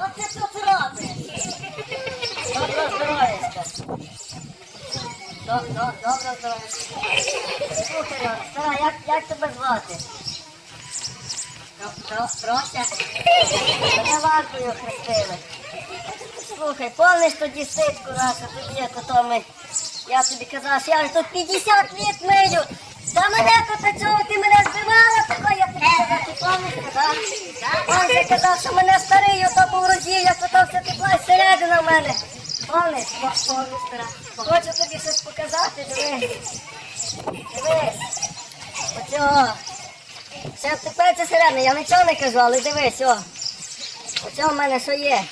А ти тут ради. Добре здоров'ячка. Слухай, як, тебе звати? Прося? Не вартою хрестили. Слухай, помниш тоді ситку нашу, тоді як. Я тобі казав, що я тут 50 літ милю. Та мене тут цього ти Стара. Хочу тобі щось показати, дивись. Дивись. Оцього. Це тепер це середина, я нічого не кажу, але дивись, о. Оце в мене що є.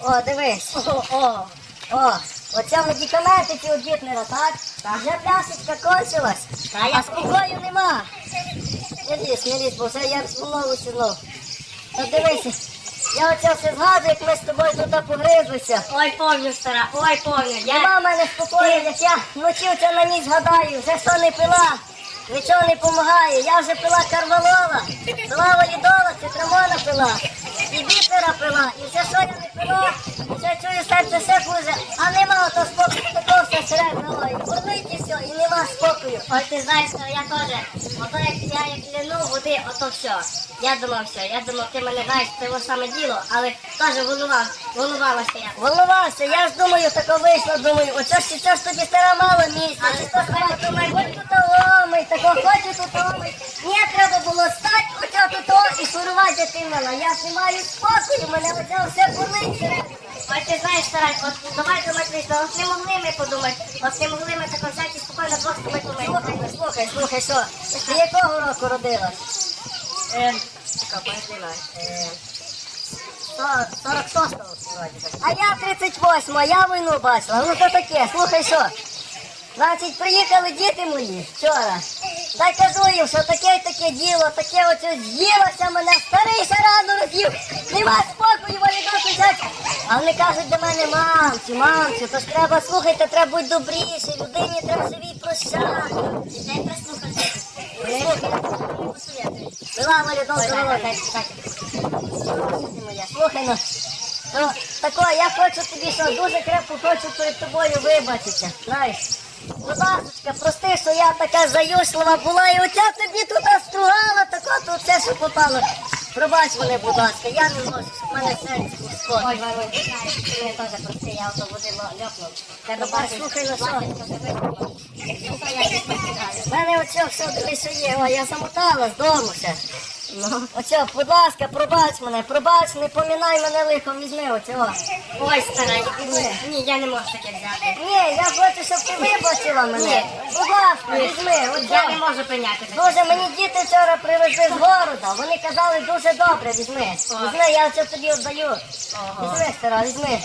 О, дивись. О, о, о. Оце медикаменти ці від Гітлера, так? Вже пляшечка кончилась, а спокою нема. Не лізь, не лізь, бо вже я знову сіну. Та дивися, я оце все згадую, як ми з тобою тут погризлися. Ой, помню, стара, ой, помню. Я... Нема мене спокою, як я вночі оце на ніч гадаю, вже що не пила, нічого не допомагає. Я вже пила карвалола, пила валідола, цитрамона пила, і бітера пила, і все, що я не пила, вже чую серце все хуже, а нема ото спокою, такого все середнього, і болить і все, і нема спокою. Ой, ти знаєш, що я теж. Ото як я як гляну води, ото все. Я думав все, я думав, ти мене знаєш, це його саме діло, але теж волував, волувалася я. Волувався, я ж думаю, тако вийшло, думаю, оце ж це ж тобі стара мало місця, чи то хай думає, хоч тут ломить, тако хоч тут ломить. Ні, треба було стати о ти мене. Я ж не маю мене оце все болить. Ой, ти знаєш, стара, от давай думати от не могли ми подумати, от не могли ми тако взяти спокійно двох тобою Слухай, слухай, слухай, що? Ти якого року родилась? Е, така, пам'ятаю. Е, 46-го вроді. А я 38-го, я війну бачила. Ну то таке, слухай що. Значить, приїхали діти мої вчора. Та й кажу їм, що таке таке діло, таке оце з'їлося мене, старий ще рано роз'їв, нема спокою, валідок взяти. А вони кажуть до мене, мамцю, мамцю, то ж треба, слухайте, треба бути добріше, людині треба живій прощати. Дай прислухати. Була валідок здорова, так, так. Слухай, ну, ну, тако, я хочу тобі, що дуже крепко хочу перед тобою вибачитися, знаєш. Будь ласка, прости, що я така заюшлива була, і оця тобі тут стругала, тако тут все, що попало. Пробач мене, будь ласка, я не можу, в мене серце Ой, ой, ой, ти мене теж прости, я ото води льопнув. Тебе бачиш, Слухай, що? В мене оце все що є, о, я замотала з дому ще. Оце, будь ласка, пробач мене, пробач, не помінай мене лихом, візьми оце, о. Ой, стара, ні, ні, я не можу таке взяти. Ні, я хочу, щоб ти вибачила мене. Будь ласка, візьми, Я не можу прийняти таке. Дуже мені діти вчора привезли з города. Вони казали дуже добре, візьми. Візьми, я це тобі віддаю. Візьми, стара, візьми.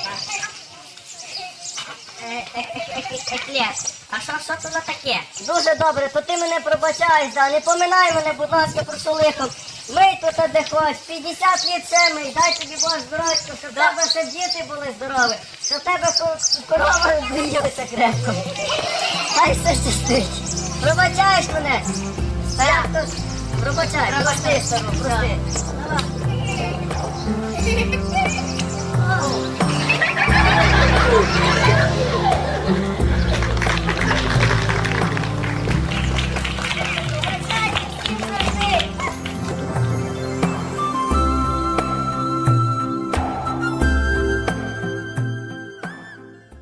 Е, е, е, е, е, а що, що це за таке? Дуже добре, то ти мене пробачаєш, да. Не поминай мене, будь ласка, прошу лихом. Мий тут де хоч, 50 літ ще дай тобі Бог здоров'я, щоб в тебе ще діти були здорові, щоб в тебе корова доїлися крепко. Хай все щастить. Пробачаєш мене? То пробачай, прости, стару, прости. Давай.